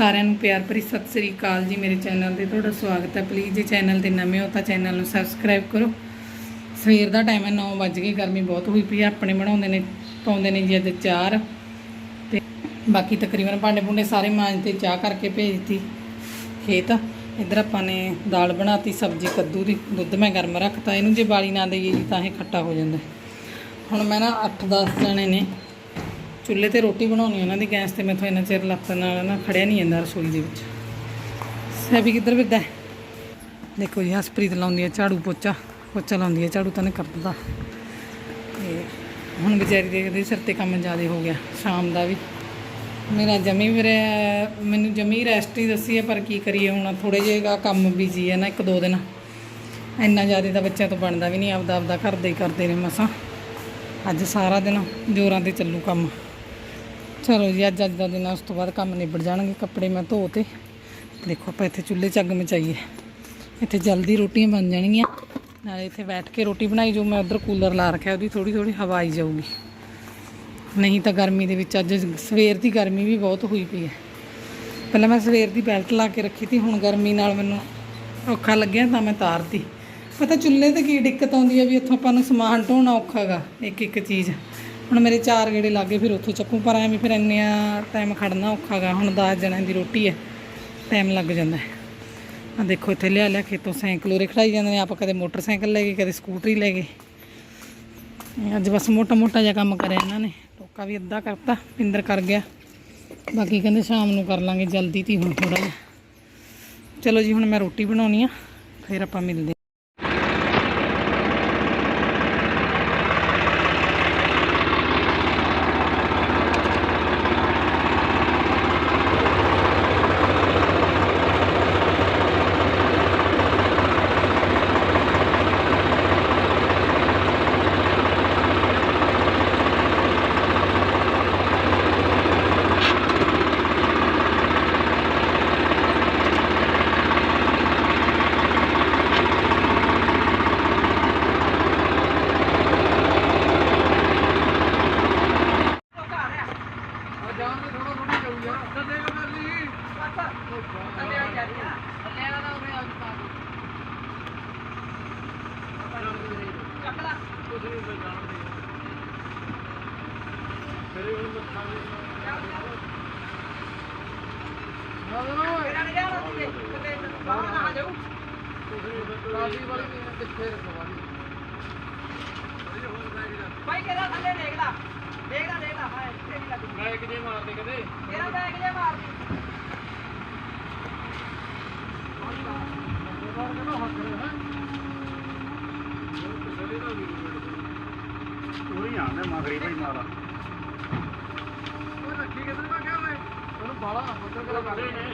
ਸਾਰਿਆਂ ਨੂੰ ਪਿਆਰ ਭਰੀ ਸਤਿ ਸ੍ਰੀ ਅਕਾਲ ਜੀ ਮੇਰੇ ਚੈਨਲ ਤੇ ਤੁਹਾਡਾ ਸਵਾਗਤ ਹੈ। ਪਲੀਜ਼ ਜੇ ਚੈਨਲ ਤੇ ਨਵੇਂ ਹੋ ਤਾਂ ਚੈਨਲ ਨੂੰ ਸਬਸਕ੍ਰਾਈਬ ਕਰੋ। ਸਵੇਰ ਦਾ ਟਾਈਮ ਹੈ 9 ਵਜ ਗਏ, ਗਰਮੀ ਬਹੁਤ ਹੋਈ ਪਈ ਹੈ। ਆਪਣੇ ਬਣਾਉਂਦੇ ਨੇ, ਪਾਉਂਦੇ ਨੇ ਜੀ ਅੱਜ ਚਾਰ ਤੇ ਬਾਕੀ ਤਕਰੀਬਨ ਭਾਂਡੇ ਭੁੰਡੇ ਸਾਰੇ ਮਾਂਜ ਤੇ ਚਾਹ ਕਰਕੇ ਭੇਜਤੀ ਖੇਤ। ਇੱਧਰ ਆਪਾਂ ਨੇ ਦਾਲ ਬਣਾਤੀ, ਸਬਜ਼ੀ ਕੱਦੂ ਦੀ। ਦੁੱਧ ਮੈਂ ਗਰਮ ਰੱਖਤਾ। ਇਹਨੂੰ ਜੇ ਬਾਲੀ ਨਾ ਦੇਈਏ ਜੀ ਤਾਂ ਇਹ ਖੱਟਾ ਹੋ ਜਾਂਦਾ ਹੁਣ ਮੈਂ ਨਾ 8-10 ਜਣੇ ਨੇ ਚੁੱਲ੍ਹੇ ਤੇ ਰੋਟੀ ਬਣਾਉਣੀ ਉਹਨਾਂ ਦੀ ਗੈਸ ਤੇ, ਮੈਥੋਂ ਇੰਨਾ ਚਿਰ ਲੱਤ ਨਾਲ ਨਾ ਖੜਿਆ ਨਹੀਂ ਜਾਂਦਾ ਰਸੋਈ ਦੇ ਵਿੱਚ। ਸੈਬੀ ਕਿੱਧਰ ਫਿਰਦਾ ਦੇਖੋ ਜੀ ਹਸਪ੍ਰੀਤ ਲਾਉਂਦੀ ਹੈ ਝਾੜੂ ਪੋਚਾ ਪੋਚਾ ਲਾਉਂਦੀ ਹੈ ਝਾੜੂ ਤਾਂ ਨੇ ਕਰਦਾ ਤੇ ਹੁਣ ਵਿਚਾਰੀ ਦੇਖਦੇ ਸਿਰ ਤੇ ਕੰਮ ਜ਼ਿਆਦਾ ਹੋ ਗਿਆ, ਸ਼ਾਮ ਦਾ ਵੀ। ਮੇਰਾ ਜਮੀ ਮੇਰੇ ਮੈਨੂੰ ਜਮੀ ਰੈਸਟ ਹੀ ਦੱਸੀ ਹੈ ਪਰ ਕੀ ਕਰੀਏ, ਹੁਣ ਥੋੜੇ ਜਿਹਾ ਕੰਮ ਬਿਜ਼ੀ ਹੈ ਨਾ, ਇੱਕ ਦੋ ਦਿਨ। ਇੰਨਾ ਜ਼ਿਆਦਾ ਤਾਂ ਬੱਚਿਆਂ ਤੋਂ ਬਣਦਾ ਵੀ ਨਹੀਂ ਆਪਦਾ ਆਪਦਾ ਘਰ ਦੇ ਹੀ ਕਰਦੇ ਨੇ ਮਸਾਂ। ਅੱਜ ਸਾਰਾ ਦਿਨ ਜੋਰਾਂ ਤੇ ਚੱਲੂ ਕੰਮ। ਚਲੋ ਜੀ, ਅੱਜ ਅੱਜ ਦਾ ਦਿਨ ਉਸ ਤੋਂ ਬਾਅਦ ਕੰਮ ਨਿਬੜ ਜਾਣਗੇ, ਕੱਪੜੇ ਮੈਂ ਧੋ ਤੇ। ਦੇਖੋ, ਆਪਾਂ ਇੱਥੇ ਚੁੱਲ੍ਹੇ 'ਚ ਅੱਗ ਮਚਾਈਏ। ਇੱਥੇ ਜਲਦੀ ਰੋਟੀਆਂ ਬਣ ਜਾਣਗੀਆਂ। ਨਾਲੇ ਇੱਥੇ ਬੈਠ ਕੇ ਰੋਟੀ ਬਣਾਈ, ਜੋ ਮੈਂ ਉਧਰ ਕੂਲਰ ਲਾ ਰੱਖਿਆ, ਉਹਦੀ ਥੋੜੀ ਥੋੜੀ ਹਵਾ ਆਈ ਜਾਊਗੀ। ਨਹੀਂ ਤਾਂ ਗਰਮੀ ਦੇ ਵਿੱਚ ਅੱਜ ਸਵੇਰ ਦੀ ਗਰਮੀ ਵੀ ਬਹੁਤ ਹੋਈ ਪਈ ਹੈ। ਪਹਿਲਾਂ ਮੈਂ ਸਵੇਰ ਦੀ ਬੈਲਟ ਲਾ ਕੇ ਰੱਖੀ ਤੀ, ਹੁਣ ਗਰਮੀ ਨਾਲ ਮੈਨੂੰ ਔਖਾ ਲੱਗਿਆ, ਤਾਂ ਮੈਂ ਤਾਰਤੀ। ਪਤਾ ਚੁੱਲ੍ਹੇ ਤੇ ਕੀ ਦਿੱਕਤ ਆਉਂਦੀ ਹੈ ਵੀ ਇੱਥੋਂ ਆਪਾਂ ਨੂੰ ਸਮਾਨ ਢੋਣਾ ਔਖਾ ਗਾ ਇੱਕ ਇੱਕ ਚੀਜ਼। ਹੁਣ ਮੇਰੇ ਚਾਰ ਗੇੜੇ ਲੱਗੇ ਫਿਰ ਉੱਥੋਂ ਚੱਕੂ, ਪਰ ਐਵੇਂ ਫਿਰ ਇੰਨਾ ਟਾਈਮ ਖੜਨਾ ਔਖਾ ਗਾ। ਹੁਣ 10 ਜਣਿਆਂ ਦੀ ਰੋਟੀ ਹੈ ਟਾਈਮ ਲੱਗ ਜਾਂਦਾ ਆ ਦੇਖੋ, ਇੱਥੇ ਲਿਆ ਲਿਆ ਖੇਤੋਂ ਸਾਈਕਲ, ਉਰੇ ਖੜਾਈ ਜਾਂਦੇ ਨੇ, ਆਪਾਂ ਕਦੇ ਮੋਟਰਸਾਈਕਲ ਲੈ ਗਏ, ਕਦੇ ਸਕੂਟਰੀ ਲੈ ਗਏ। ਅੱਜ ਬਸ ਮੋਟਾ ਮੋਟਾ ਜਿਹਾ ਕੰਮ ਕਰਿਆ ਇਹਨਾਂ ਨੇ। ਟੋਕਾ ਵੀ ਅੱਧਾ ਕਰਤਾ, ਪਿੰਦਰ ਕਰ ਗਿਆ। ਬਾਕੀ ਕਹਿੰਦੇ ਸ਼ਾਮ ਨੂੰ ਕਰ ਲਾਂਗੇ, ਜਲਦੀ ਤੀ ਹੁਣ ਥੋੜਾ ਜਿਹਾ। ਚਲੋ ਜੀ, ਹੁਣ ਮੈਂ ਰੋਟੀ ਬਣਾਉਣੀ ਆ, ਫਿਰ ਆਪਾਂ ਮਿਲਦੇ ਭਾਈ ਕਿਹੜਾ ਥੱਲੇ ਦੇਖ ਲਾ ਦੇਖ ਲਾ ਦੇਖ ਲਾ ਹਾਂ ਇੱਥੇ ਵੀ ਲੱਗ ਬੈਗ ਜੇ ਮਾਰਦੇ ਕਦੇ। ਕਿਹੜਾ ਬੈਗ ਜੇ ਮਾਰ ਉਹੀ ਆਂਦੇ ਮਗਰੀ ਭਾਈ ਮਾਰਾ ਉਹ ਰੱਖੀ ਕਿੱਧਰ ਮੈਂ ਕਿਹਾ ਓਏ? ਉਹਨੂੰ ਬਾਲਾ ਬੱਦਰ ਕਰਾ ਕਰਦੇ ਨੇ।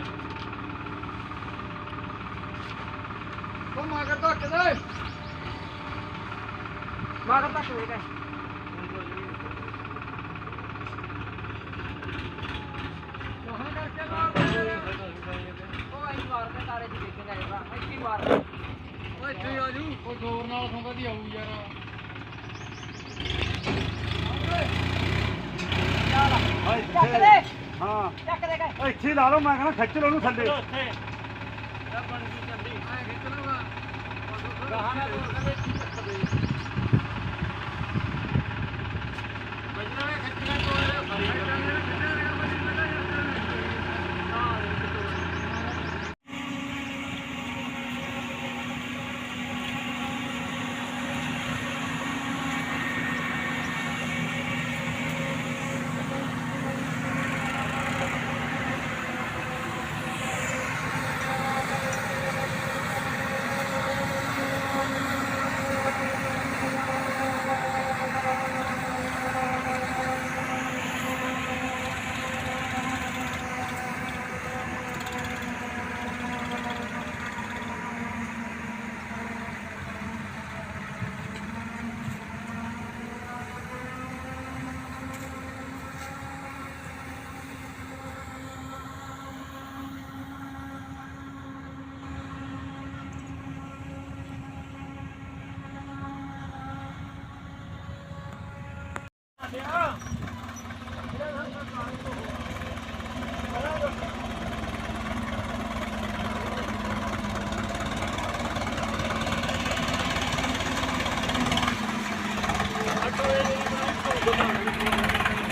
ਉਹ ਮਗਰ ਤੋਂ ਕਿਧਰ ਮਾਰ ਤੱਕ ਹੋਏ ਗਏ। ਕਹਾਂ ਕਰਕੇ ਮਾਰ ਦੇ ਉਹ ਆਈ ਮਾਰ ਦੇ ਤਾਰੇ ਜੀ ਦੇਖਣ ਆਏ ਭਰਾ ਇੱਥੇ ਮਾਰ ਦੇ। ਓਏ ਇੱਥੇ ਆ ਜੂ। ਉਹ ਜ਼ੋਰ ਨਾਲ ਸੰਗਾ ਦੀ ਆਊ ਯਾਰ। ਚੱਲ ਓਏ ਚੱਕ ਦੇ। ਹਾਂ। ਚੱਕ ਦੇ ਕੇ। ਇੱਥੇ ਹੀ ਲਾ ਲਓ ਮੈਂ ਕਹਿੰਦਾ ਖਿੱਚ ਲਓ ਉਹਨੂੰ ਥੱਲੇ। ਬਣ ਗਈ ਚੱਲੀ। ਮੈਂ ਖਿੱਚ ਲੂਗਾ ਕਹਾਂ ਨਾ ਕੋਲ ਕਦੇ ਕੀ ਚੱਕ ਦੇ।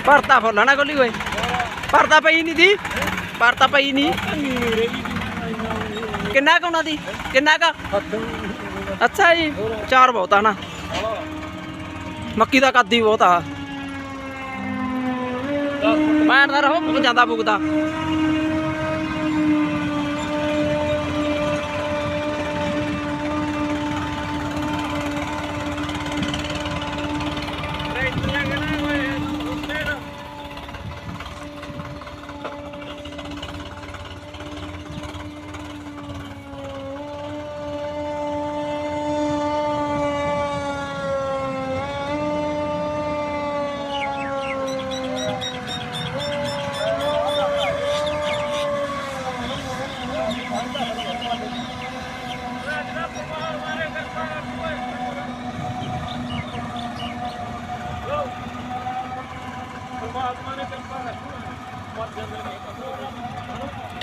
ਭਰਤਾ ਫੁੱਲ ਨਾ ਗੋਲੀ ਓਏ। ਭਰਤਾ ਪਈ ਨਹੀਂ ਦੀ ਭਰਤਾ ਪਈ ਨਹੀਂ। ਕਿੰਨਾ ਕੁ ਉਹਨਾਂ ਦੀ ਕਿੰਨਾ ਕੁ? ਅੱਛਾ ਜੀ, ਚਾਰ ਬਹੁਤ ਆ ਨਾ ਮੱਕੀ ਦਾ ਕੱਦ ਹੀ ਬੈਠਦਾ ਰਹੋ ਜ਼ਿਆਦਾ ਬੁਗਦਾ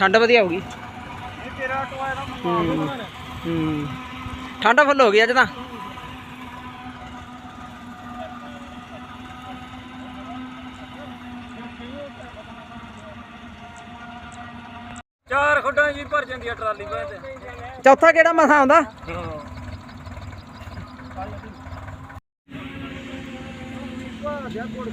ਠੰਡ ਵਧੀਆ ਹੂੰ ਹੂੰ ਠੰਡ ਫੁੱਲ ਹੋ ਗਈ ਅੱਜ ਤਾਂ। ਚਾਰ ਖੁੱਡਾਂ ਜੀ ਭਰ ਜਾਂਦੀ ਆ ਟਰਾਲੀ ਤੇ। ਚੌਥਾ ਕਿਹੜਾ ਮਸਾ ਆਉਂਦਾ? ਗੋਲ ਹੋਰੀ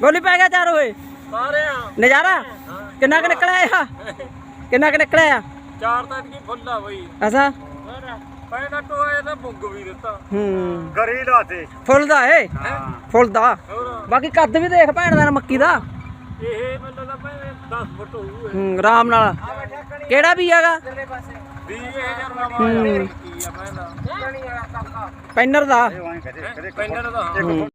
ਗੋਲੀ ਪੈ ਗਿਆ ਚਾਰ ਹੋਏ ਸਾਰੇ ਆ ਨਜ਼ਾਰਾ ਕਿੰਨਾ ਕੁ ਨਿਕਲਿਆ ਆ ਕਿੰਨਾ ਕੁ ਨਿਕਲਿਆ ਆ ਚਾਰ ਤਾਂ ਕੀ ਫੁੱਲ ਆ ਬਈ ਅਸਾ ਪਹਿਲਾਂ ਟੋਏ ਤਾਂ ਪੁੱਗ ਵੀ ਦਿੱਤਾ ਹੂੰ ਗਰੀ ਲਾਤੇ ਫੁੱਲ ਦਾ ਏ ਫੁੱਲ ਦਾ ਹੋਰ ਬਾਕੀ ਕੱਦ ਵੀ ਦੇਖ ਭੈਣ ਦਾ ਮੱਕੀ ਦਾ ਇਹ ਮੈਨੂੰ ਤਾਂ ਭਾਵੇਂ 10 ਫੁੱਟ ਹੋਊ ਹੂੰ ਆਰਾਮ ਨਾਲ ਕਿਹੜਾ ਵੀ ਹੈਗਾ 20000 ਨਵਾਂ ਆਇਆ ਕੀ ਆ ਪਹਿਲਾਂ ਪੈਨਰ ਦਾ ਪੈਨਰ ਦਾ ਹਾਂ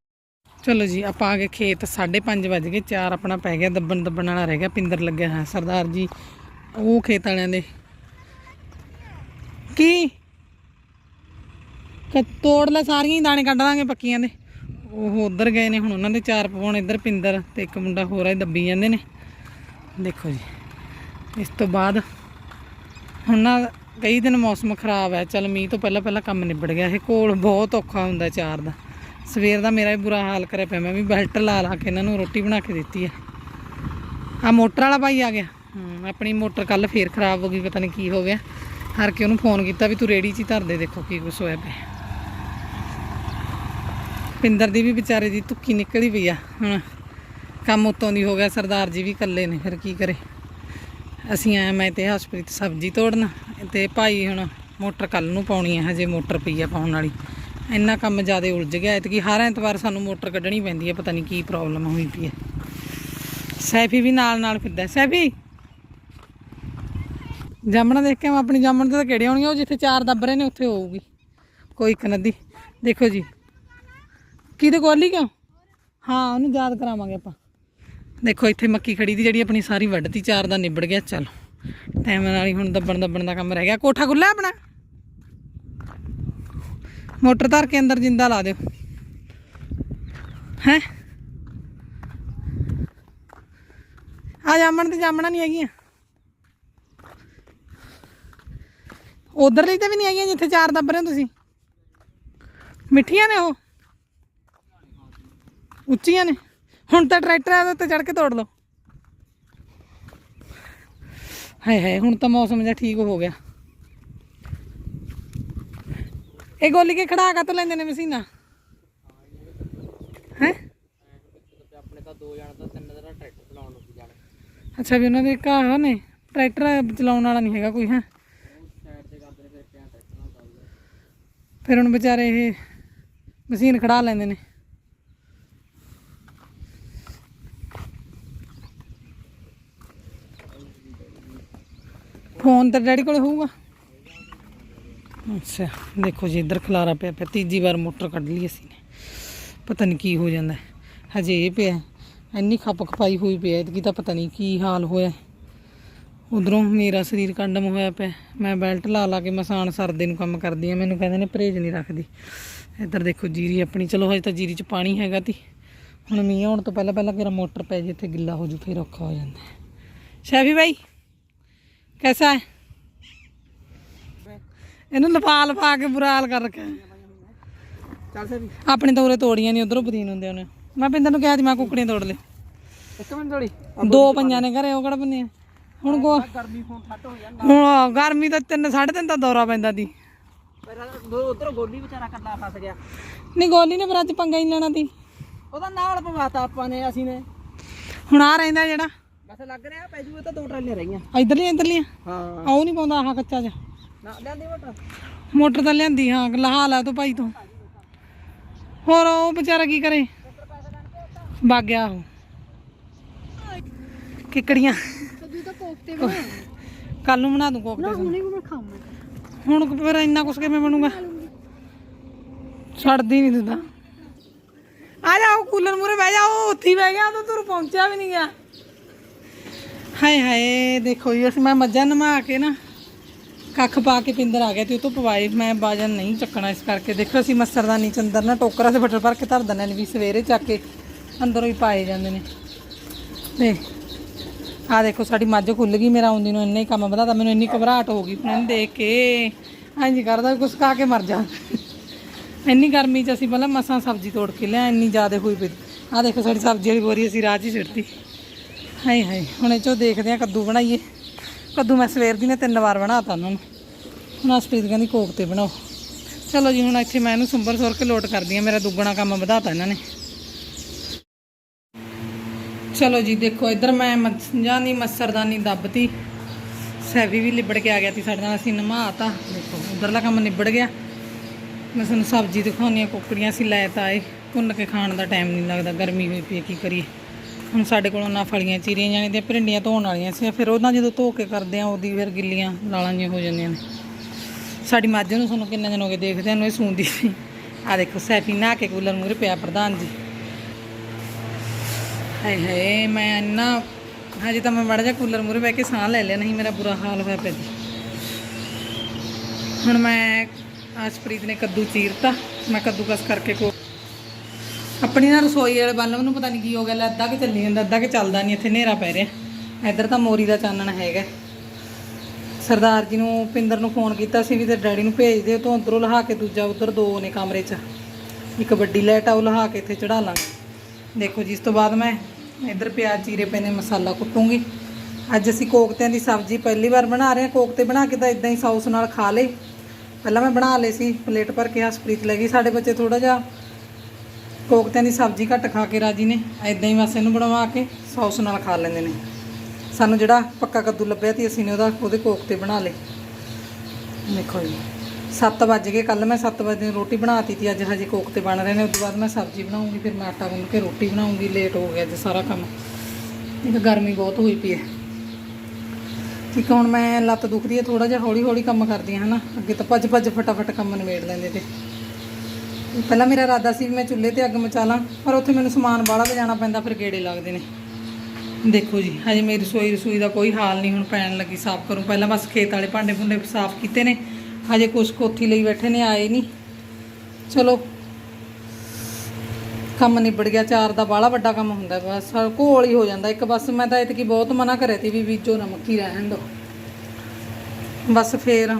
ਚਲੋ ਜੀ, ਆਪਾਂ ਆ ਗਏ ਖੇਤ 5:30 ਵਜ ਗਏ, ਚਾਰ ਆਪਣਾ ਪੈ ਗਿਆ, ਦੱਬਣ ਦੱਬਣ ਵਾਲਾ ਰਹਿ ਗਿਆ, ਪਿੰਦਰ ਲੱਗਿਆ ਹੈ ਸਰਦਾਰ ਜੀ। ਉਹ ਖੇਤ ਵਾਲਿਆਂ ਦੇ। ਕੀ? ਕ ਤੋੜ ਲੈ ਸਾਰੀਆਂ ਹੀ, ਦਾਣੇ ਕੱਢ ਲਾਂਗੇ ਪੱਕੀਆਂ ਦੇ। ਉਹ ਉਧਰ ਗਏ ਨੇ, ਹੁਣ ਉਹਨਾਂ ਦੇ ਚਾਰ ਪਵਾਉਣ ਇੱਧਰ ਪਿੰਦਰ ਤੇ ਇੱਕ ਮੁੰਡਾ ਹੋਰ ਆ ਦੱਬੀ ਜਾਂਦੇ ਨੇ। ਦੇਖੋ ਜੀ, ਇਸ ਤੋਂ ਬਾਅਦ ਹੁਣ ਨਾ ਕਈ ਦਿਨ ਮੌਸਮ ਖਰਾਬ ਹੈ ਚਲ ਮੀਂਹ ਤੋਂ ਪਹਿਲਾਂ ਪਹਿਲਾਂ ਕੰਮ ਨਿਬੜ ਗਿਆ, ਇਹ ਕੋਲ ਬਹੁਤ ਔਖਾ ਹੁੰਦਾ ਚਾਰ ਦਾ। ਸਵੇਰ ਦਾ ਮੇਰਾ ਵੀ ਬੁਰਾ ਹਾਲ ਕਰਿਆ ਪਿਆ, ਮੈਂ ਵੀ ਬੈਲਟ ਲਾ ਲਾ ਕੇ ਇਹਨਾਂ ਨੂੰ ਰੋਟੀ ਬਣਾ ਕੇ ਦਿੱਤੀ ਹੈ ਆ ਮੋਟਰ ਵਾਲਾ ਭਾਈ ਆ ਗਿਆ। ਆਪਣੀ ਮੋਟਰ ਕੱਲ ਫੇਰ ਖਰਾਬ ਹੋ ਗਈ, ਪਤਾ ਨਹੀਂ ਕੀ ਹੋ ਗਿਆ। ਹਰ ਕੇ ਉਹਨੂੰ ਫੋਨ ਕੀਤਾ ਵੀ ਤੂੰ ਰੇੜੀ 'ਚ ਹੀ ਧਰ ਦੇ, ਦੇਖੋ ਕੀ ਕੁਛ ਹੋਇਆ ਪਿਆ। ਪਿੰਦਰ ਦੀ ਵੀ ਵਿਚਾਰੇ ਦੀ ਤੁੱਕੀ ਨਿਕਲੀ ਪਈ ਆ, ਹੁਣ ਕੰਮ ਉਤੋਂ ਦੀ ਹੋ ਗਿਆ, ਸਰਦਾਰ ਜੀ ਵੀ ਇਕੱਲੇ ਨੇ, ਫਿਰ ਕੀ ਕਰੇ। ਅਸੀਂ ਆਇਆ ਮੈਂ ਤੇ ਹਸਪੀਟਲ ਸਬਜ਼ੀ ਤੋੜਨ, ਤੇ ਭਾਈ ਹੁਣ ਮੋਟਰ ਕੱਲ ਨੂੰ ਪਾਉਣੀ ਹੈ ਹਜੇ ਮੋਟਰ ਪਈ ਆ ਪਾਉਣ ਵਾਲੀ। ਇੰਨਾ ਕੰਮ ਜ਼ਿਆਦਾ ਉਲਝ ਗਿਆ, ਐਤਕੀ ਹਰ ਐਤਵਾਰ ਸਾਨੂੰ ਮੋਟਰ ਕੱਢਣੀ ਪੈਂਦੀ ਹੈ, ਪਤਾ ਨਹੀਂ ਕੀ ਪ੍ਰੋਬਲਮ ਹੋਈ ਪਈ ਹੈ। ਸੈਫੀ ਵੀ ਨਾਲ ਨਾਲ ਫਿਰਦਾ ਸੈਫੀ! ਜਾਮਣਾ ਦੇਖ ਕੇ ਮੈਂ ਆਪਣੀ ਜਾਮਣ ਤੇ ਤਾਂ ਕਿਹੜੇ ਆਉਣੀਆਂ ਉਹ ਜਿੱਥੇ ਚਾਰ ਦੱਬ ਰਹੇ ਨੇ, ਉੱਥੇ ਹੋਊਗੀ। ਕੋਈ ਇੱਕ ਨਦੀ ਦੇਖੋ ਜੀ। ਕਿਹਦੇ ਗੋਲੀ ਕਿਉਂ? ਹਾਂ, ਉਹਨੂੰ ਯਾਦ ਕਰਾਵਾਂਗੇ ਆਪਾਂ। ਦੇਖੋ, ਇੱਥੇ ਮੱਕੀ ਖੜੀ ਦੀ ਜਿਹੜੀ ਆਪਣੀ ਸਾਰੀ ਵੱਢਤੀ, ਚਾਰ ਦਾ ਨਿਬੜ ਗਿਆ। ਚਲੋ। ਟਾਈਮ ਨਾਲ ਹੀ ਹੁਣ ਦੱਬਣ ਦੱਬਣ ਦਾ ਕੰਮ ਰਹਿ ਗਿਆ। ਕੋਠਾ ਖੁੱਲਾ ਆਪਣਾ? ਮੋਟਰ ਧਰ ਕੇ ਅੰਦਰ ਜਿੰਦਾ ਲਾ ਦਿਓ। ਹੈ? ਆ ਜਾਮਣ ਤੇ ਜਾਮਣਾ ਨਹੀਂ ਹੈਗੀਆਂ। ਉਧਰ ਲਈ ਤੇ ਵੀ ਨਹੀਂ ਹੈਗੀਆਂ ਜਿੱਥੇ ਚਾਰ ਦੱਬ ਰਹੇ ਹੋ ਤੁਸੀਂ। ਮਿੱਠੀਆਂ ਨੇ ਉਹ। ਉੱਚੀਆਂ ਨੇ। ਹੁਣ ਤਾਂ ਟਰੈਕਟਰ ਆ ਤੇ ਚੜ ਕੇ ਤੋੜ ਲਓ। ਹਾਏ ਹਾਏ, ਹੁਣ ਤਾਂ ਮੌਸਮ ਜਿਹਾ ਠੀਕ ਹੋ ਗਿਆ। ਇਹ ਗੋਲੀ ਕੇ ਖੜਾ ਕਾ ਤੋਂ ਲੈਂਦੇ ਨੇ ਮਸ਼ੀਨਾ? ਹੈ? ਅੱਛਾ ਵੀ ਉਹਨਾਂ ਦੇ ਘਾਹ ਨੇ। ਟਰੈਕਟਰ ਚਲਾਉਣ ਵਾਲਾ ਨਹੀਂ ਹੈਗਾ ਕੋਈ, ਹੈ? ਫਿਰ ਹੁਣ ਵਿਚਾਰੇ ਇਹ ਮਸ਼ੀਨ ਖੜਾ ਲੈਂਦੇ ਨੇ। ਫੋਨ ਤਾਂ ਡੈਡੀ ਕੋਲ ਹੋਊਗਾ। ਅੱਛਾ, ਦੇਖੋ ਜੀ, ਇੱਧਰ ਖਲਾਰਾ ਪਿਆ ਪਿਆ, ਤੀਜੀ ਵਾਰ ਮੋਟਰ ਕੱਢ ਲਈ ਅਸੀਂ ਨੇ। ਪਤਾ ਨਹੀਂ ਕੀ ਹੋ ਜਾਂਦਾ ਹਜੇ ਇਹ ਪਿਆ ਇੰਨੀ ਖਪ ਖਪਾਈ ਹੋਈ ਪਿਆ ਇਤਕੀ ਤਾਂ ਪਤਾ ਨਹੀਂ ਕੀ ਹਾਲ ਹੋਇਆ ਉਧਰੋਂ ਮੇਰਾ ਸਰੀਰ ਕੰਡਮ ਹੋਇਆ ਪਿਆ ਮੈਂ ਬੈਲਟ ਲਾ ਲਾ ਕੇ ਮਸਾਨ ਸਰਦੇ ਨੂੰ ਕੰਮ ਕਰਦੀ ਆ ਮੈਨੂੰ ਕਹਿੰਦੇ ਨੇ ਪਰਹੇਜ ਨਹੀਂ ਰੱਖਦੀ। ਇੱਧਰ ਦੇਖੋ ਜੀਰੀ ਆਪਣੀ, ਚਲੋ ਹਜੇ ਤਾਂ ਜੀਰੀ 'ਚ ਪਾਣੀ ਹੈਗਾ ਤੀ। ਹੁਣ ਮੀਂਹ ਆਉਣ ਤੋਂ ਪਹਿਲਾਂ ਪਹਿਲਾਂ ਕਿਰਾ ਮੋਟਰ ਪੈ ਜੇ, ਇੱਥੇ ਗਿੱਲਾ ਹੋ ਜੂ, ਫੇਰ ਔਖਾ ਹੋ ਜਾਂਦਾ ਸ਼ੈਫੀ ਭਾਈ ਕੈਸਾ ਹੈ? ਇਹਨੂੰ ਲਫਾ ਲਫਾ ਕੇ ਬੁਰਾ ਹਾਲ ਕਰ ਰੱਖਿਆ। ਚੱਲ ਆਪਣੇ ਤਾਂ ਉਰੇ ਤੋੜੀਆਂ ਨਹੀਂ ਉਧਰੋਂ ਪਦੀਨ ਹੁੰਦੇ ਉਹਨੇ। ਮੈਂ ਪਿੰਦਰ ਨੂੰ ਕਿਹਾ ਸੀ ਮੈਂ ਕੁੱਕੜੀਆਂ ਤੋੜ ਲੈ। ਇੱਕ ਮਿੰਟ ਥੋੜੀ ਦੋ ਪੰਜਾਂ ਨੇ ਘਰੇ ਉਹ ਕਿਹੜਾ ਬੰਨੇ ਹੁਣ ਗੋ ਗਰਮੀ ਫੋਨ ਫੱਟ ਹੋ ਜਾਂਦਾ। ਹੁਣ ਗਰਮੀ ਤਾਂ ਤਿੰਨ ਸਾਢੇ ਤਿੰਨ ਤਾਂ ਦੌਰਾ ਪੈਂਦਾ ਦੀ। ਪਰ ਉਧਰ ਗੋਲੀ ਵਿਚਾਰਾ ਕੱਲਾ ਫਸ ਗਿਆ। ਨਹੀਂ ਗੋਲੀ ਨੇ ਫਿਰ ਅੱਜ ਪੰਗਾ ਹੀ ਲੈਣਾ ਤੀ ਉਹਦਾ ਨਾਲ ਪਵਾਤਾ ਆਪਾਂ ਨੇ ਅਸੀਂ ਨੇ। ਹੁਣ ਆ ਰਹਿੰਦਾ ਜਿਹੜਾ। ਬਸ ਲੱਗ ਰਿਹਾ ਪੈ ਜੂ ਇਹ ਤਾਂ ਦੋ ਟਰਾਲੀਆਂ ਰਹੀਆਂ ਇਧਰਲੀਆਂ ਇਧਰਲੀਆਂ। ਹਾਂ। ਆਉ ਨਹੀਂ ਪਾਉਂਦਾ ਆਹ ਕੱਚਾ ਜਿਹਾ। ਮੋਟਰ। ਤਾਂ ਲਿਆਂਦੀ ਹਾਂ ਲਹਾ ਲਾ ਤੂੰ ਭਾਈ ਤੋਂ। ਹੋਰ ਉਹ ਵਿਚਾਰਾ ਕੀ ਕਰੇ? ਵਗ ਗਿਆ ਉਹ। ਕਿਕੜੀਆਂ। ਕੱਲ ਨੂੰ ਬਣਾ ਦੂੰ ਕੋਫਤੇ ਹੁਣੇ ਮੈਂ ਖਾਵਾਂ। ਹੁਣ ਫਿਰ ਇੰਨਾ ਕੁਛ ਕਿਵੇਂ ਬਣੂਗਾ? ਛੱਡਦੀ ਨਹੀਂ ਦਿੰਦਾ ਆ ਜਾਓ ਕੂਲਰ ਮੂਰੇ ਬਹਿ ਜਾਓ ਉੱਥੇ ਬਹਿ ਗਿਆ ਤੂੰ ਤੁਰ ਪਹੁੰਚਿਆ ਵੀ ਨਹੀਂ ਗਿਆ। ਹਾਏ ਹਾਏ ਦੇਖੋ ਜੀ ਅਸੀਂ ਮੈਂ ਮੱਝਾਂ ਨਮਾ ਕੇ ਨਾ ਕੱਖ ਪਾ ਕੇ ਪਿੰਦਰ ਆ ਗਿਆ ਤੇ ਉਹ ਤੋਂ ਪਵਾਏ ਮੈਂ ਬਾਜਨ ਨਹੀਂ ਚੱਕਣਾ ਇਸ ਕਰਕੇ। ਦੇਖੋ ਅਸੀਂ ਮੱਸਰਦਾਨੀ ਚ ਅੰਦਰ ਨਾ ਟੋਕਰਾ ਤੇ ਬਟਰ ਭਰ ਕੇ ਧਰ ਦਿੰਦੇ ਨੇ ਵੀ ਸਵੇਰੇ ਚੱਕ ਕੇ ਅੰਦਰੋਂ ਹੀ ਪਾਏ ਜਾਂਦੇ ਨੇ। ਤੇ ਆ ਦੇਖੋ ਸਾਡੀ ਮੱਝ ਖੁੱਲ ਗਈ, ਮੇਰਾ ਆਉਂਦੀ ਨੂੰ ਇੰਨਾ ਹੀ ਕੰਮ ਵਧਾਤਾ, ਮੈਨੂੰ ਇੰਨੀ ਘਬਰਾਹਟ ਹੋ ਗਈ ਫਿਰ ਦੇਖ ਕੇ। ਹਾਂਜੀ ਕਰਦਾ, ਕੁਛ ਖਾ ਕੇ ਮਰ ਜਾ। ਇੰਨੀ ਗਰਮੀ ਚ ਅਸੀਂ ਪਹਿਲਾਂ ਮਸਾਂ ਸਬਜ਼ੀ ਤੋੜ ਕੇ ਲਿਆ ਇੰਨੀ ਜ਼ਿਆਦਾ ਹੋਈ ਪਈ। ਆ ਦੇਖੋ ਸਾਡੀ ਸਬਜ਼ੀ ਵਾਲੀ ਬੋਰੀ ਅਸੀਂ ਰਾਹ 'ਚ ਹੀ ਸਿੱਟਤੀ। ਹਾਏ ਹਾਏ, ਹੁਣ ਇਹ ਚੋਂ ਦੇਖਦੇ ਆ ਕੱਦੂ ਬਣਾਈਏ। ਕੱਦੂ ਮੈਂ ਸਵੇਰ ਦੀ ਨੇ ਤਿੰਨ ਵਾਰ ਬਣਾਤਾ ਉਹਨਾਂ ਨੂੰ। ਹੁਣ ਅਸਪ੍ਰੀਤ ਕਹਿੰਦੀ ਕੋਫਤੇ ਬਣਾਓ। ਚਲੋ ਜੀ, ਹੁਣ ਇੱਥੇ ਮੈਂ ਇਹਨੂੰ ਸੁੰਬਰ ਸੁਰ ਕੇ ਲੋਟ ਕਰਦੀ ਆ ਮੇਰਾ ਦੁੱਗਣਾ ਕੰਮ ਵਧਾਤਾ ਇਹਨਾਂ ਨੇ। ਚਲੋ ਜੀ, ਦੇਖੋ, ਇੱਧਰ ਮੈਂ ਮੱਝਾਂ ਦੀ, ਮੱਸਰਦਾਨੀ ਦੱਬਤੀ। ਸੈਵੀ ਵੀ ਲਿਬੜ ਕੇ ਆ ਗਿਆ ਸੀ, ਸਾਡੇ ਨਾਲ ਅਸੀਂ ਨਮਾਤਾ। ਦੇਖੋ, ਉਧਰਲਾ ਕੰਮ ਨਿਬੜ ਗਿਆ। ਮੈਂ ਤੁਹਾਨੂੰ ਸਬਜ਼ੀ ਦਿਖਾਉਣੀ ਆ ਕੁੱਕੜੀਆਂ ਸੀ ਲੈ ਤਾਂ ਆਏ। ਭੁੰਨ ਕੇ ਖਾਣ ਦਾ ਟਾਈਮ ਨਹੀਂ ਲੱਗਦਾ, ਗਰਮੀ ਹੋਈ ਪਈ ਕੀ ਕਰੀਏ। ਹੁਣ ਸਾਡੇ ਕੋਲੋਂ ਨਾ ਫਲੀਆਂ ਚੀਰੀਆਂ ਜਾਣੀ ਤੇ ਭਿੰਡੀਆਂ ਧੋਣ ਵਾਲੀਆਂ ਸੀ, ਫਿਰ ਉਹਨਾਂ ਜਦੋਂ ਧੋ ਕੇ ਕਰਦੇ ਆ, ਉਹਦੀ ਫਿਰ ਗਿੱਲੀਆਂ ਲਾਲਾਂ ਜਿਹੀਆਂ ਹੋ ਜਾਂਦੀਆਂ ਨੇ। ਸਾਡੀ ਮੱਝ ਨੂੰ ਤੁਹਾਨੂੰ ਕਿੰਨੇ ਦਿਨ ਹੋ ਗਏ ਦੇਖਦੇ ਨੂੰ ਇਹ ਸੂੰਦੀ ਸੀ। ਆ ਦੇਖੋ ਸੈਫੀ ਨਹਾ ਕੇ ਕੂਲਰ ਮੂਰੇ ਪਿਆ ਪ੍ਰਧਾਨ ਜੀ। ਹਾਏ ਹਾਏ, ਮੈਂ ਇੰਨਾ, ਹਜੇ ਤਾਂ ਮੈਂ ਮੜ ਜਾ ਕੂਲਰ ਮੂਰੇ ਬਹਿ ਕੇ ਸਾਹ ਲੈ ਲਿਆ, ਨਹੀਂ ਮੇਰਾ ਬੁਰਾ ਹਾਲ ਹੋਇਆ ਪਿਆ ਜੀ। ਹੁਣ ਮੈਂ ਆਸ਼ਪ੍ਰੀਤ ਨੇ ਕੱਦੂ ਚੀਰਤਾ, ਮੈਂ ਕੱਦੂ ਕੱਦੂਕਸ ਕਰਕੇ ਕੋ ਆਪਣੀ ਨਾ ਰਸੋਈ ਵਾਲੇ ਬੱਲਬ ਨੂੰ ਪਤਾ ਨਹੀਂ ਕੀ ਹੋ ਗਿਆ, ਲੈ ਅੱਧਾ ਕਿ ਚੱਲੀ ਜਾਂਦਾ, ਅੱਧਾ ਕਿ ਚੱਲਦਾ ਨਹੀਂ ਇੱਥੇ ਹਨੇਰਾ ਪੈ ਰਿਹਾ। ਇੱਧਰ ਤਾਂ ਮੋਰੀ ਦਾ ਚਾਨਣ ਹੈਗਾ। ਸਰਦਾਰ ਜੀ ਨੂੰ, ਪਿੰਦਰ ਨੂੰ ਫੋਨ ਕੀਤਾ ਸੀ ਵੀ ਤੇ ਡੈਡੀ ਨੂੰ ਭੇਜ ਦਿਓ, ਤੋਂ ਅੰਦਰੋਂ ਲਹਾ ਕੇ ਦੂਜਾ, ਉਧਰ ਦੋ ਨੇ ਕਮਰੇ 'ਚ। ਇੱਕ ਵੱਡੀ ਲਾਈਟ ਆ, ਉਹ ਲਹਾ ਕੇ ਇੱਥੇ ਚੜਾ ਲਾਂਗੇ। ਦੇਖੋ ਜੀ, ਇਸ ਤੋਂ ਬਾਅਦ ਮੈਂ ਇੱਧਰ ਪਿਆਜ਼, ਚੀਰੇ ਪਏ ਨੇ ਮਸਾਲਾ ਕੁੱਟੂੰਗੀ। ਅੱਜ ਅਸੀਂ ਕੋਕਤਿਆਂ ਦੀ ਸਬਜ਼ੀ ਪਹਿਲੀ ਵਾਰ ਬਣਾ ਰਹੇ ਹਾਂ। ਕੋਕਤੇ ਬਣਾ ਕੇ ਤਾਂ ਇਦਾਂ ਹੀ ਸੌਸ ਨਾਲ ਖਾ ਲਏ। ਪਹਿਲਾਂ ਮੈਂ ਬਣਾ ਲਏ ਸੀ, ਪਲੇਟ ਭਰ ਕੇ ਹਸਪ੍ਰੀਤ ਲੈ ਗਈ। ਸਾਡੇ ਬੱਚੇ ਥੋੜਾ ਜਿਹਾ ਕੋਕਤਿਆਂ ਦੀ ਸਬਜ਼ੀ ਘੱਟ ਖਾ ਕੇ ਰਾਜੀ ਨੇ। ਐਦਾਂ ਹੀ ਬਸ ਇਹਨੂੰ ਬਣਵਾ ਕੇ ਸੌਸ ਨਾਲ ਖਾ ਲੈਂਦੇ ਨੇ। ਸਾਨੂੰ ਜਿਹੜਾ ਪੱਕਾ ਕੱਦੂ ਲੱਭਿਆ ਤੀ ਅਸੀਂ ਨੇ ਉਹਦਾ ਉਹਦੇ ਕੋਕਤੇ ਬਣਾ ਲਏ। ਦੇਖੋ ਜੀ 7 ਵਜ ਗਏ। ਕੱਲ ਮੈਂ 7 ਵਜੇ ਦੀ ਰੋਟੀ ਬਣਾਤੀ ਤੀ ਅੱਜ ਹਜੇ ਕੋਕਤੇ ਬਣ ਰਹੇ ਨੇ। ਉਸ ਤੋਂ ਬਾਅਦ ਮੈਂ ਸਬਜ਼ੀ ਬਣਾਉਂਗੀ ਫਿਰ ਮੈਂ ਆਟਾ ਗੁੰਨ ਕੇ ਰੋਟੀ ਬਣਾਉਂਗੀ। ਲੇਟ ਹੋ ਗਿਆ ਅੱਜ ਸਾਰਾ ਕੰਮ। ਇੱਕ ਗਰਮੀ ਬਹੁਤ ਹੋਈ ਪਈ ਹੈ। ਠੀਕ ਆ, ਹੁਣ ਮੈਂ ਲੱਤ ਦੁਖਦੀ ਹੈ ਥੋੜਾ ਜਿਹਾ ਹੌਲੀ ਹੌਲੀ ਕੰਮ ਕਰਦੀ ਹਾਂ ਹਨਾ। ਅੱਗੇ ਤਾਂ ਭੱਜ ਭੱਜ ਫਟਾਫਟ ਕੰਮ ਨਿਬੇੜ ਲੈਂਦੇ ਤੇ। ਪਹਿਲਾਂ ਮੇਰਾ ਇਰਾਦਾ ਸੀ ਵੀ ਮੈਂ ਚੁੱਲ੍ਹੇ ਤੇ ਅੱਗ ਮਚਾ ਲਾਂ, ਪਰ ਉੱਥੇ ਮੈਨੂੰ ਸਮਾਨ ਬਾਹਲਾ ਲਿਜਾਣਾ ਪੈਂਦਾ, ਫਿਰ ਗੇੜੇ ਲੱਗਦੇ ਨੇ। ਦੇਖੋ ਜੀ, ਹਜੇ ਮੇਰੀ ਰਸੋਈ ਰਸੋਈ ਦਾ ਕੋਈ ਹਾਲ ਨਹੀਂ ਹੁਣ ਪੈਣ ਲੱਗੀ, ਸਾਫ਼ ਕਰੂੰ। ਪਹਿਲਾਂ ਬਸ ਖੇਤ ਵਾਲੇ ਭਾਂਡੇ ਭੁੰਡੇ ਸਾਫ਼ ਕੀਤੇ ਨੇ, ਹਜੇ ਕੁਛ ਕੋਠੀ ਲਈ ਬੈਠੇ ਨੇ, ਆਏ ਨਹੀਂ। ਚਲੋ, ਕੰਮ ਨਿਬੜ ਗਿਆ, ਚਾਰ ਦਾ ਬਾਹਲਾ ਵੱਡਾ ਕੰਮ ਹੁੰਦਾ, ਬਸ ਘੋਲ ਹੀ ਹੋ ਜਾਂਦਾ। ਇੱਕ ਬਸ ਮੈਂ ਤਾਂ ਇਤਕੀ ਬਹੁਤ ਮਨਾ ਕਰੇ ਤੀ ਵੀ ਬੀਜੋ ਨਾ ਮੱਕੀ ਰਹਿਣ ਦੋ। ਬਸ ਫੇਰ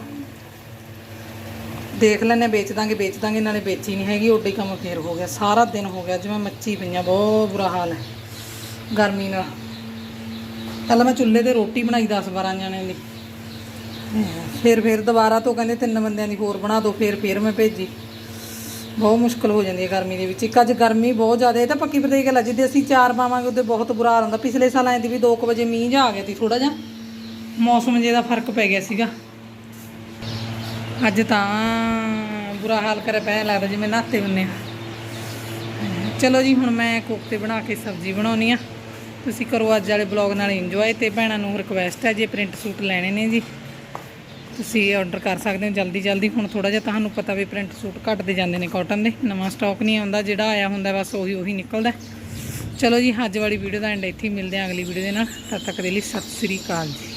ਦੇਖ ਲੈਨੇ ਵੇਚ ਦਾਂਗੇ ਵੇਚ ਦਾਂਗੇ, ਨਾਲੇ ਵੇਚੀ ਨਹੀਂ ਹੈਗੀ, ਓਡੀ ਕੰਮ ਫੇਰ ਹੋ ਗਿਆ। ਸਾਰਾ ਦਿਨ ਹੋ ਗਿਆ, ਜਿਵੇਂ ਮੱਚੀ ਪਈਆਂ, ਬਹੁਤ ਬੁਰਾ ਹਾਲ ਹੈ ਗਰਮੀ ਨਾਲ। ਪਹਿਲਾਂ ਮੈਂ ਚੁੱਲ੍ਹੇ ਤੇ ਰੋਟੀ ਬਣਾਈ 10 12 ਜਣਿਆਂ ਦੀ। ਫਿਰ ਫਿਰ ਦੁਬਾਰਾ ਤੋਂ ਕਹਿੰਦੇ ਤਿੰਨ ਬੰਦਿਆਂ ਦੀ ਹੋਰ ਬਣਾ ਦਿਓ ਫਿਰ ਫਿਰ ਮੈਂ ਭੇਜੀ। ਬਹੁਤ ਮੁਸ਼ਕਲ ਹੋ ਜਾਂਦੀ ਹੈ ਗਰਮੀ ਦੇ ਵਿੱਚ। ਇੱਕ ਅੱਜ ਗਰਮੀ ਬਹੁਤ ਜ਼ਿਆਦਾ, ਇਹ ਤਾਂ ਪੱਕੀ ਪਤਾ ਹੀ ਗੱਲ ਹੈ, ਜਿੱਦੇ ਅਸੀਂ ਚਾਰ ਪਾਵਾਂਗੇ, ਉਹਦੇ ਬਹੁਤ ਬੁਰਾ ਹਾਲ ਹੁੰਦਾ। ਪਿਛਲੇ ਸਾਲ ਐਂ ਦੀ ਵੀ 2 ਵਜੇ ਮੀਂਹ ਜਾ ਆ ਗਿਆ ਸੀ ਥੋੜਾ ਜਿਹਾ। ਮੌਸਮ ਜੇ ਦਾ ਫ਼ਰਕ ਪੈ ਗਿਆ ਸੀਗਾ। ਅੱਜ ਤਾਂ ਬੁਰਾ ਹਾਲ ਕਰਿਆ ਪੈ ਲੱਗਦਾ ਜਿਵੇਂ ਨਾਤੇ ਹੁੰਨੇ ਆ। ਚਲੋ ਜੀ, ਹੁਣ ਮੈਂ ਕੋਫਤੇ ਬਣਾ ਕੇ ਸਬਜ਼ੀ ਬਣਾਉਣੀ ਆ। ਤੁਸੀਂ ਕਰੋ ਅੱਜ ਵਾਲੇ ਬਲੌਗ ਨਾਲ ਇੰਜੋਏ ਤੇ ਭੈਣਾਂ ਨੂੰ ਰਿਕਵੈਸਟ ਹੈ ਜੇ ਪ੍ਰਿੰਟ ਸੂਟ ਲੈਣੇ ਨੇ ਜੀ। ਤੁਸੀਂ ਆਰਡਰ ਕਰ ਸਕਦੇ ਹੋ ਜਲਦੀ ਜਲਦੀ। ਹੁਣ ਥੋੜਾ ਜਿਹਾ ਤੁਹਾਨੂੰ ਪਤਾ ਵੀ ਪ੍ਰਿੰਟ ਸੂਟ ਘਟਦੇ ਜਾਂਦੇ ਨੇ ਕਾਟਨ ਦੇ। ਨਵਾਂ ਸਟਾਕ ਨਹੀਂ ਆਉਂਦਾ, ਜਿਹੜਾ ਆਇਆ ਹੁੰਦਾ ਬਸ ਉਹੀ ਉਹੀ ਨਿਕਲਦਾ। ਚਲੋ ਜੀ, ਅੱਜ ਵਾਲੀ ਵੀਡੀਓ ਦਾ ਐਂਡ ਇੱਥੇ ਹੀ ਮਿਲਦੇ ਹਾਂ ਅਗਲੀ ਵੀਡੀਓ ਦੇ ਨਾਲ। ਤਦ ਤੱਕ ਦੇ ਲਈ ਸਤਿ ਸ੍ਰੀ ਅਕਾਲ ਜੀ।